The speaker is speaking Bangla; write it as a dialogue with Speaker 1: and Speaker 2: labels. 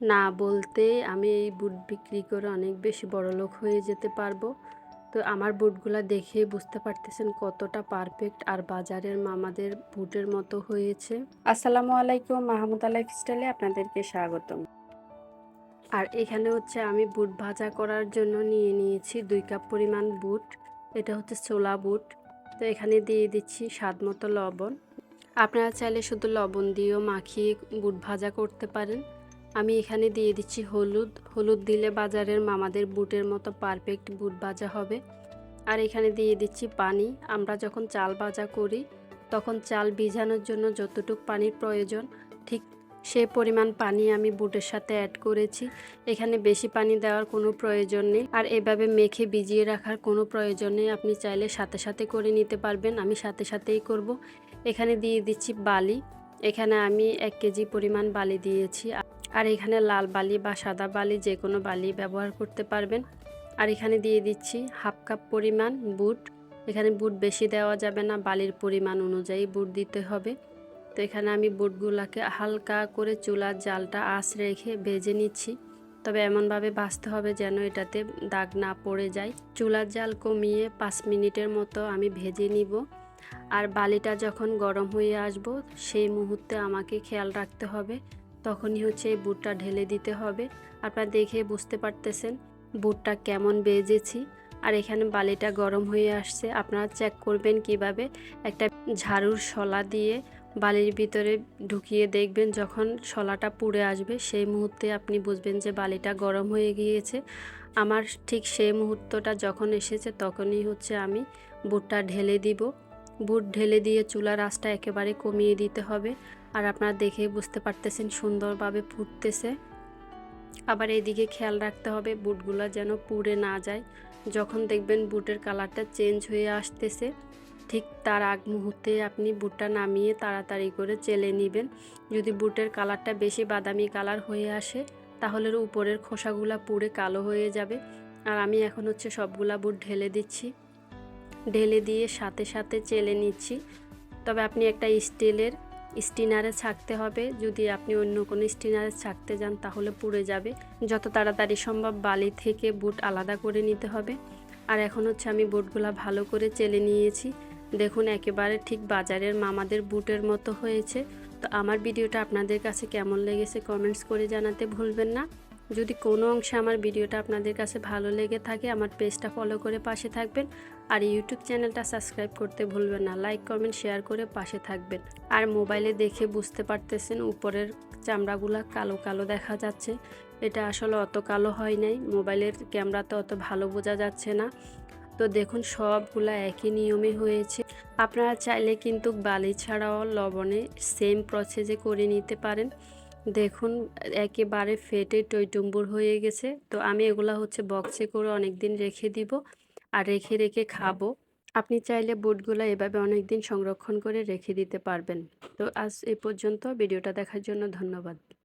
Speaker 1: না বলতে আমি এই বুট বিক্রি করে অনেক বেশি বড়লোক হয়ে যেতে পারব। তো আমার বুটগুলা দেখেই বুঝতে পারতেছেন কতটা পারফেক্ট আর বাজারের মামাদের বুটের মতো হয়েছে। আসসালামু আলাইকুম মাহমুদা লাইফস্টাইলে আপনাদেরকে স্বাগতম। আর এখানে হচ্ছে আমি বুট ভাজা করার জন্য নিয়ে নিয়েছি দুই কাপ পরিমাণ বুট এটা হচ্ছে ছোলা বুট। তো এখানে দিয়ে দিচ্ছি স্বাদ মতো লবণ। আপনারা চাইলে শুধু লবণ দিয়েও মাখিয়ে বুট ভাজা করতে পারেন। আমি এখানে দিয়ে দিচ্ছি হলুদ। হলুদ দিলে বাজারের মামাদের বুটের মতো পারফেক্ট বুট ভাজা হবে। আর এখানে দিয়ে দিচ্ছি পানি। আমরা যখন চাল ভাজা করি, তখন চাল ভিজানোর জন্য যতটুকু পানির প্রয়োজন, ঠিক সে পরিমাণ পানি আমি বুটের সাথে অ্যাড করেছি। এখানে বেশি পানি দেওয়ার কোনো প্রয়োজন নেই। আর এভাবে মেখে ভিজিয়ে রাখার কোনো প্রয়োজন নেই। আপনি চাইলে সাথে সাথে করে নিতে পারবেন। আমি সাথে সাথেই করব। এখানে দিয়ে দিচ্ছি বালি। এখানে আমি এক কেজি পরিমাণ বালি দিয়েছি। আর এখানে লাল বালি বা সাদা বালি যে কোনো বালি ব্যবহার করতে পারবেন। আর এখানে দিয়ে দিচ্ছি হাফ কাপ পরিমাণ বুট। এখানে বুট বেশি দেওয়া যাবে না, বালির পরিমাণ অনুযায়ী বুট দিতে হবে। তো এখানে আমি বুটগুলাকে হালকা করে চুলার জালটা আঁচ রেখে ভেজে নিচ্ছি। তবে এমনভাবে ভাজতে হবে যেন এটাতে দাগ না পড়ে যায়। চুলার জাল কমিয়ে পাঁচ মিনিটের মতো আমি ভেজে নিব। আর বালিটা যখন গরম হয়ে আসব, সেই মুহূর্তে আমাকে খেয়াল রাখতে হবে তখনই হচ্ছে এই বুটটা ঢেলে দিতে হবে। আপনারা দেখে বুঝতে পারতেছেন বুটটা কেমন বেজেছি। আর এখানে বালিটা গরম হয়ে আসছে। আপনারা চেক করবেন কীভাবে একটা ঝাড়ুর শলা দিয়ে বালির ভিতরে ঢুকিয়ে দেখবেন যখন শলাটা পুড়ে আসবে, সেই মুহূর্তে আপনি বুঝবেন যে বালিটা গরম হয়ে গিয়েছে। আমার ঠিক সেই মুহূর্তটা যখন এসেছে তখনই হচ্ছে আমি বুটটা ঢেলে দিব। বুট ঢেলে দিয়ে চুলার আঁচটা একেবারে কমিয়ে দিতে হবে। আর আপনারা দেখে বুঝতে পারতেছেন সুন্দরভাবে ফুটতেছে। আবার এদিকে খেয়াল রাখতে হবে, বুটগুলো যেন পুড়ে না যায়। যখন দেখবেন বুটের কালারটা চেঞ্জ হয়ে আসতেছে, ঠিক তার আগ মুহূর্তে আপনি বুটটা নামিয়ে তাড়াতাড়ি করে চেলে নেবেন। যদি বুটের কালারটা বেশি বাদামি কালার হয়ে আসে, তাহলে উপরের খোসাগুলা পুড়ে কালো হয়ে যাবে। আর আমি এখন হচ্ছে সবগুলা বুট ঢেলে দিচ্ছি। ঢেলে দিয়ে সাথে সাথে চেলে নিচ্ছি। তবে আপনি একটা স্টিলের স্টিনারে ছাকতে হবে। যদি আপনি অন্য কোনো স্টিনারে ছাকতে যান, তাহলে পুড়ে যাবে। যত তাড়াতাড়ি সম্ভব বালি থেকে বুট আলাদা করে নিতে হবে। আর এখন হচ্ছে আমি বুটগুলা ভালো করে চেলে নিয়েছি। দেখুন, একেবারে ঠিক বাজারের মামাদের বুটের মতো হয়েছে। তো আমার ভিডিওটা আপনাদের কাছে কেমন লেগেছে কমেন্টস করে জানাতে ভুলবেন না। যদি কোনো অংশে আমার ভিডিওটা আপনাদের কাছে ভালো লেগে থাকে, আমার পেজটা ফলো করে পাশে থাকবেন। আর ইউটিউব চ্যানেলটা সাবস্ক্রাইব করতে ভুলবেন না লাইক কমেন্ট শেয়ার করে পাশে থাকবেন। আর মোবাইলে দেখে বুঝতে পারতেছেন উপরের চামড়াগুলা কালো কালো দেখা যাচ্ছে। এটা আসলে অত কালো হয় নাই, মোবাইলের ক্যামেরাতে অত ভালো বোঝা যাচ্ছে না। তো দেখুন, সবগুলা একই নিয়মে হয়েছে। আপনারা চাইলে কিন্তু বালি ছাড়াও লবণে সেম প্রসেসে করে নিতে পারেন। দেখুন, একেবারে ফেটে টইটুম্বুর হয়ে গেছে। তো আমি এগুলো হচ্ছে বক্সে করে অনেক দিন রেখে দিব আর রেখে রেখে খাব। আপনি চাইলে বুটগুলো এভাবে অনেক দিন সংরক্ষণ করে রেখে দিতে পারবেন। তো আজ এ পর্যন্ত, ভিডিওটা দেখার জন্য ধন্যবাদ।